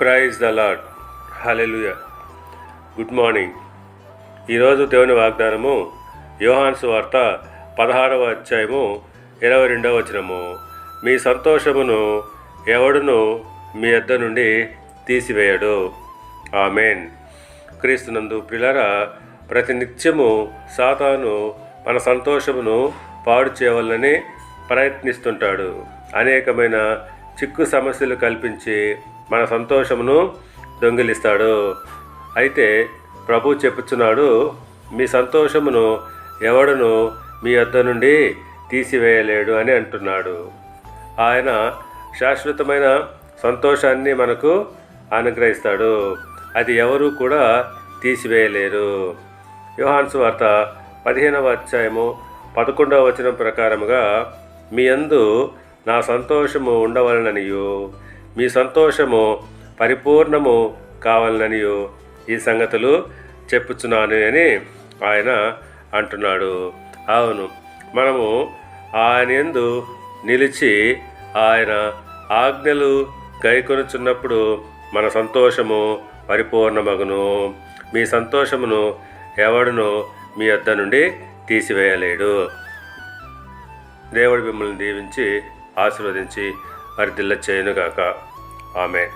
Praise the Lord hallelujah good morning ఈరోజు దేవుని వాగ్దానము యోహాన్స్ వార్త పదహారవ అధ్యాయము ఇరవై రెండవ వచనము. మీ సంతోషమును ఎవడును మీ వద్ద నుండి తీసివేయడు. ఆమెన్. క్రీస్తునందు ప్రిలరా ప్రతి నిత్యము సాతాను మన సంతోషమును పాడు చేయవలనని ప్రయత్నిస్తుంటాడు. అనేకమైన చిక్కు సమస్యలు కల్పించి మన సంతోషమును దొంగిలిస్తాడు. అయితే ప్రభు చెప్పుచున్నాడు మీ సంతోషమును ఎవడును మీ వద్ద నుండి తీసివేయలేడు అని అంటున్నాడు. ఆయన శాశ్వతమైన సంతోషాన్ని మనకు అనుగ్రహిస్తాడు. అది ఎవరు కూడా తీసివేయలేరు. యోహాన్స్ వార్త పదిహేనవ అధ్యాయము పదకొండవ వచనం ప్రకారముగా మీ అందు నా సంతోషము ఉండవలననియు. మీ సంతోషము పరిపూర్ణము కావాలననియు ఈ సంగతులు చెప్పుచున్నాను అని ఆయన అంటున్నాడు. అవును మనము ఆయన ఎందు నిలిచి ఆయన ఆజ్ఞలు గైకొనుచున్నప్పుడు మన సంతోషము పరిపూర్ణమగును. మీ సంతోషమును ఎవడును మీ వద్ద నుండి తీసివేయలేడు. దేవుడు మిమ్మల్ని దీవించి ఆశీర్వదించి హరిదిల్ల చేయనుగాక. ఆమె